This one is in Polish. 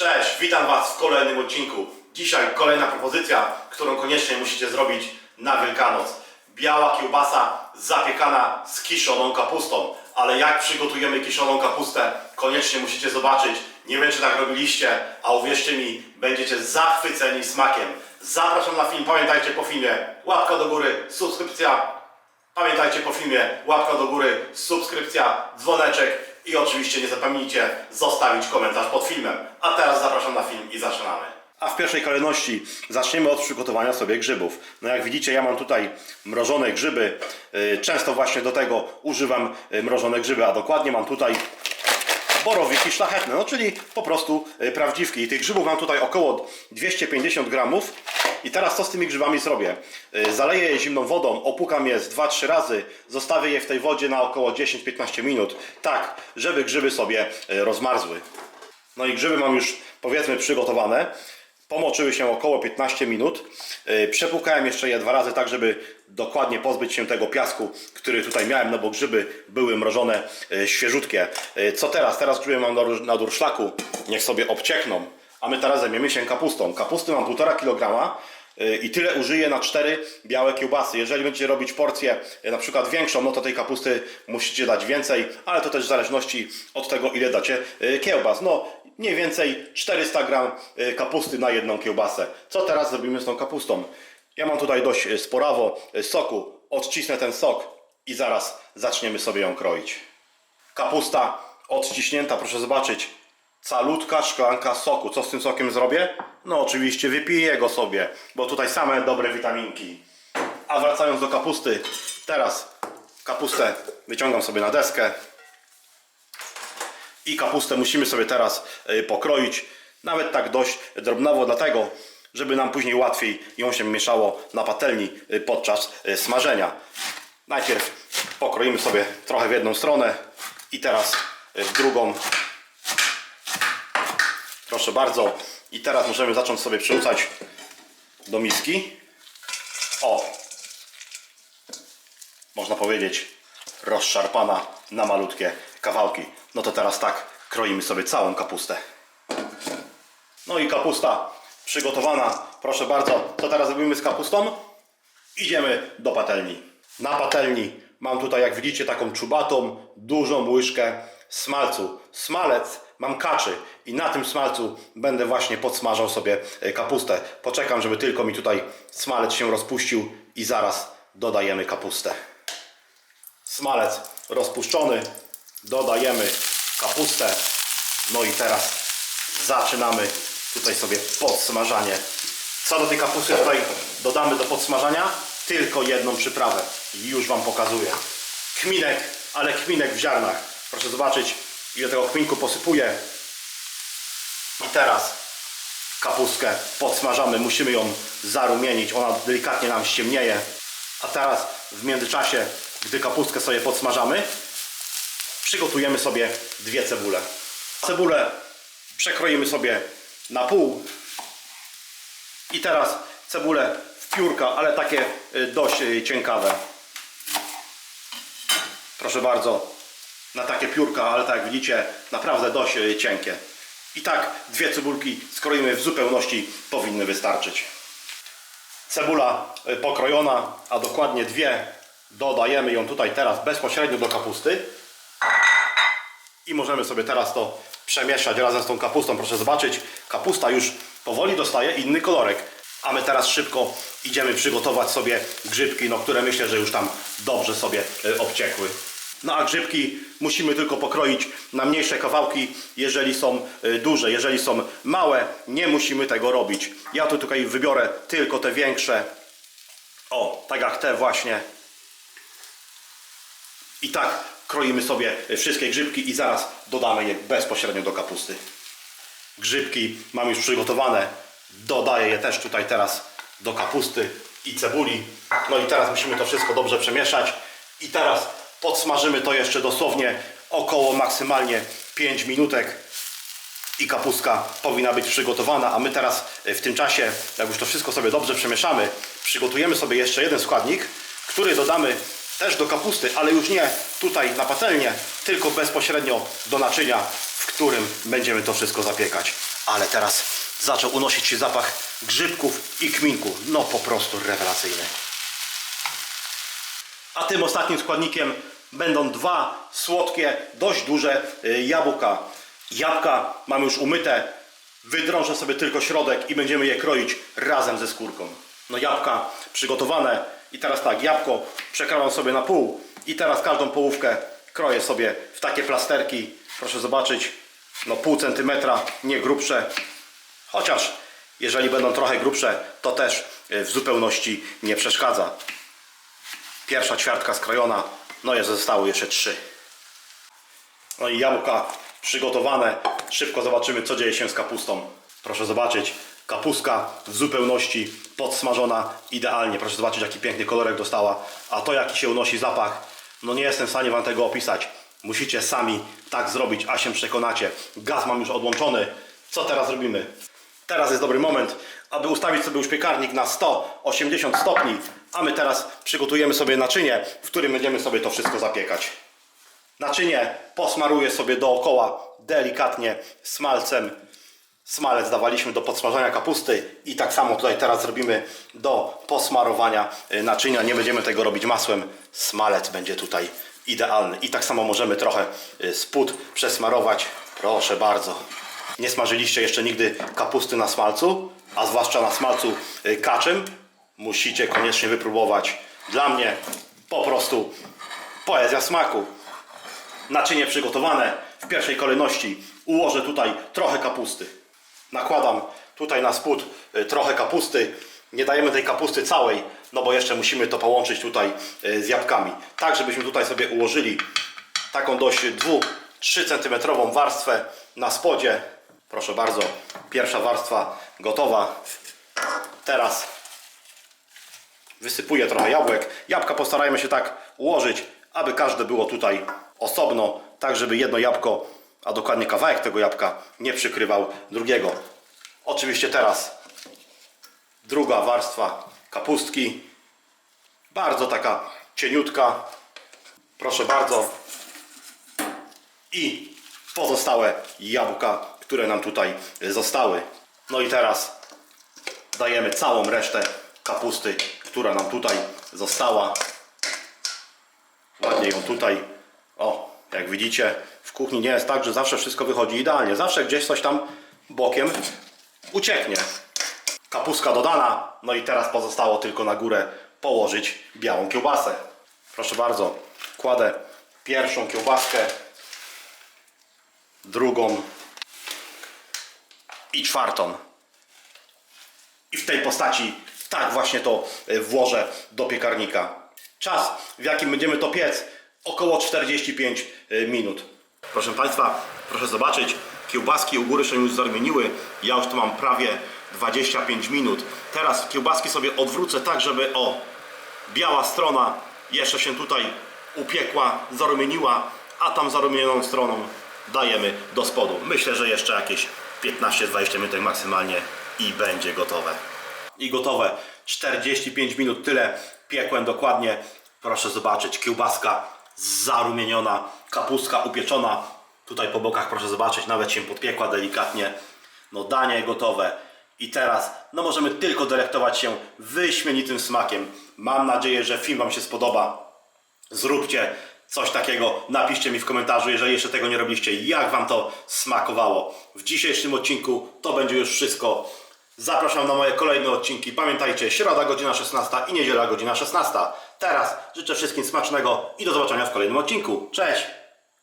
Cześć, witam Was w kolejnym odcinku. Dzisiaj kolejna propozycja, którą koniecznie musicie zrobić na Wielkanoc. Biała kiełbasa zapiekana z kiszoną kapustą. Ale jak przygotujemy kiszoną kapustę, koniecznie musicie zobaczyć. Nie wiem, czy tak robiliście, a uwierzcie mi, będziecie zachwyceni smakiem. Zapraszam na film, pamiętajcie po filmie, łapka do góry, subskrypcja, Pamiętajcie po filmie łapka do góry, subskrypcja, dzwoneczek i oczywiście nie zapomnijcie zostawić komentarz pod filmem. A teraz zapraszam na film i zaczynamy. A w pierwszej kolejności zaczniemy od przygotowania sobie grzybów. No jak widzicie ja mam tutaj mrożone grzyby. Yy, Często właśnie do tego używam yy, mrożone grzyby, a dokładnie mam tutaj borowiki szlachetne, no czyli po prostu y, prawdziwki. I tych grzybów mam tutaj około 250 gramów. I teraz co z tymi grzybami zrobię? Y, Zaleję je zimną wodą, opłukam je z 2-3 razy, zostawię je w tej wodzie na około 10-15 minut, tak, żeby grzyby sobie y, rozmarzły. No i grzyby mam już powiedzmy przygotowane. Pomoczyły się około 15 minut. Yy, Przepłukałem jeszcze je dwa razy, tak żeby dokładnie pozbyć się tego piasku, który tutaj miałem, no bo grzyby były mrożone świeżutkie. Co teraz? Teraz grzyby mam na durszlaku. Niech sobie obciekną. A my teraz zajmiemy się kapustą. Kapusty mam 1,5 kg. yy, I tyle użyję na cztery białe kiełbasy. Jeżeli będziecie robić porcję yy, na przykład większą, no to tej kapusty musicie dać więcej, ale to też w zależności od tego, ile dacie yy, kiełbas. No, mniej więcej 400 gram y, kapusty na jedną kiełbasę. Co teraz zrobimy z tą kapustą? Ja mam tutaj dość y, sporawo y, soku. Odcisnę ten sok i zaraz zaczniemy sobie ją kroić. Kapusta odciśnięta, proszę zobaczyć. Calutka szklanka soku. Co z tym sokiem zrobię? No oczywiście wypiję go sobie, bo tutaj same dobre witaminki. A wracając do kapusty, teraz kapustę wyciągam sobie na deskę. I kapustę musimy sobie teraz y, pokroić, nawet tak dość drobnowo, dlatego, żeby nam później łatwiej ją się mieszało na patelni y, podczas y, smażenia. Najpierw pokroimy sobie trochę w jedną stronę i teraz w drugą. Proszę bardzo. I teraz możemy zacząć sobie przerzucać do miski. O! Można powiedzieć rozszarpana na malutkie kawałki. No to teraz tak, kroimy sobie całą kapustę. No i kapusta przygotowana. Proszę bardzo, co teraz robimy z kapustą? Idziemy do patelni. Na patelni mam tutaj, jak widzicie, taką czubatą, dużą łyżkę smalcu. Smalec mam kaczy i na tym smalcu będę właśnie podsmażał sobie e, kapustę. Poczekam, żeby tylko mi tutaj smalec się rozpuścił i zaraz dodajemy kapustę smalec rozpuszczony, dodajemy kapustę, no i teraz zaczynamy tutaj sobie podsmażanie. Co do tej kapusty tutaj dodamy do podsmażania? Tylko jedną przyprawę już Wam pokazuję. Kminek, ale kminek w ziarnach. Proszę zobaczyć ile tego kminku posypuję. I teraz kapustkę podsmażamy, musimy ją zarumienić, ona delikatnie nam ściemnieje. A teraz w międzyczasie, gdy kapustkę sobie podsmażamy, przygotujemy sobie dwie cebule. Cebulę przekroimy sobie na pół. I teraz cebulę w piórka, ale takie y, dość y, cienkawe. Proszę bardzo, na takie piórka, ale tak jak widzicie, naprawdę dość y, cienkie. I tak dwie cebulki skroimy w zupełności powinny wystarczyć. Cebula y, pokrojona, a dokładnie dwie. Dodajemy ją tutaj teraz bezpośrednio do kapusty. I możemy sobie teraz to przemieszać razem z tą kapustą. Proszę zobaczyć, kapusta już powoli dostaje inny kolorek. A my teraz szybko idziemy przygotować sobie grzybki, no, które myślę, że już tam dobrze sobie y, obciekły. No a grzybki musimy tylko pokroić na mniejsze kawałki, jeżeli są y, duże, jeżeli są małe, nie musimy tego robić. Ja tu tutaj wybiorę tylko te większe. O, tak jak te właśnie. I tak kroimy sobie wszystkie grzybki i zaraz dodamy je bezpośrednio do kapusty. Grzybki mam już przygotowane. Dodaję je też tutaj teraz do kapusty i cebuli. No i teraz musimy to wszystko dobrze przemieszać. I teraz podsmażymy to jeszcze dosłownie około maksymalnie 5 minutek. I kapustka powinna być przygotowana, a my teraz y, w tym czasie, jak już to wszystko sobie dobrze przemieszamy, przygotujemy sobie jeszcze jeden składnik, który dodamy też do kapusty, ale już nie tutaj na patelnię, tylko bezpośrednio do naczynia, w którym będziemy to wszystko zapiekać. Ale teraz zaczął unosić się zapach grzybków i kminku. No po prostu rewelacyjny. A tym ostatnim składnikiem będą dwa słodkie, dość duże y, jabłka. Jabłka mamy już umyte. Wydrążę sobie tylko środek i będziemy je kroić razem ze skórką. No jabłka przygotowane. I teraz tak, jabłko przekroję sobie na pół. I teraz każdą połówkę kroję sobie w takie plasterki. Proszę zobaczyć, no pół centymetra, nie grubsze. Chociaż jeżeli będą trochę grubsze, to też y, w zupełności nie przeszkadza. Pierwsza ćwiartka skrojona, no i zostały jeszcze trzy. No i jabłka przygotowane. Szybko zobaczymy, co dzieje się z kapustą. Proszę zobaczyć, kapustka w zupełności podsmażona idealnie. Proszę zobaczyć, jaki piękny kolorek dostała. A to, jaki się unosi zapach, no nie jestem w stanie Wam tego opisać. Musicie sami tak zrobić, a się przekonacie. Gaz mam już odłączony. Co teraz robimy? Teraz jest dobry moment, aby ustawić sobie już piekarnik na 180 stopni, a my teraz przygotujemy sobie naczynie, w którym będziemy sobie to wszystko zapiekać. Naczynie posmaruję sobie dookoła delikatnie smalcem. Smalec dawaliśmy do podsmażania kapusty i tak samo tutaj teraz zrobimy do posmarowania y, naczynia. Nie będziemy tego robić masłem. Smalec będzie tutaj idealny. I tak samo możemy trochę y, spód przesmarować. Proszę bardzo. Nie smażyliście jeszcze nigdy kapusty na smalcu, a zwłaszcza na smalcu y, kaczym. Musicie koniecznie wypróbować. Dla mnie po prostu poezja smaku. Naczynie przygotowane w pierwszej kolejności. Ułożę tutaj trochę kapusty. Nakładam tutaj na spód y, trochę kapusty. Nie dajemy tej kapusty całej no bo jeszcze musimy to połączyć tutaj y, z jabłkami. Tak żebyśmy tutaj sobie ułożyli taką dość 2-3 cm warstwę na spodzie. Proszę bardzo pierwsza warstwa gotowa. Teraz wysypuję trochę jabłek. Jabłka postarajmy się tak ułożyć, aby każde było tutaj osobno, tak żeby jedno jabłko, a dokładnie kawałek tego jabłka nie przykrywał drugiego. Oczywiście teraz druga warstwa kapustki. Bardzo taka cieniutka. Proszę bardzo. I pozostałe jabłka, które nam tutaj zostały. No i teraz dajemy całą resztę kapusty, która nam tutaj została. Ładnie ją tutaj, o, jak widzicie, w kuchni nie jest tak, że zawsze wszystko wychodzi idealnie. Zawsze gdzieś coś tam bokiem ucieknie. Kapustka dodana, no i teraz pozostało tylko na górę położyć białą kiełbasę. Proszę bardzo, kładę pierwszą kiełbaskę, drugą i czwartą. I w tej postaci tak właśnie to e, włożę do piekarnika. Czas, w jakim będziemy to piec, około 45 e, minut. Proszę Państwa, proszę zobaczyć, kiełbaski u góry się już zarumieniły. Ja już tu mam prawie 25 minut. Teraz kiełbaski sobie odwrócę tak, żeby o, biała strona jeszcze się tutaj upiekła, zarumieniła, a tam zarumienioną stroną dajemy do spodu. Myślę, że jeszcze jakieś 15-20 minut maksymalnie i będzie gotowe. I gotowe. 45 minut tyle piekłem dokładnie. Proszę zobaczyć, kiełbaska zarumieniona, kapustka upieczona. Tutaj po bokach proszę zobaczyć, nawet się podpiekła delikatnie. No danie gotowe. I teraz, no możemy tylko delektować się wyśmienitym smakiem. Mam nadzieję, że film Wam się spodoba zróbcie coś takiego, napiszcie mi w komentarzu, jeżeli jeszcze tego nie robiliście, jak Wam to smakowało. W dzisiejszym odcinku to będzie już wszystko. Zapraszam na moje kolejne odcinki. Pamiętajcie, środa godzina 16 i niedziela godzina 16. Teraz życzę wszystkim smacznego i do zobaczenia w kolejnym odcinku. Cześć!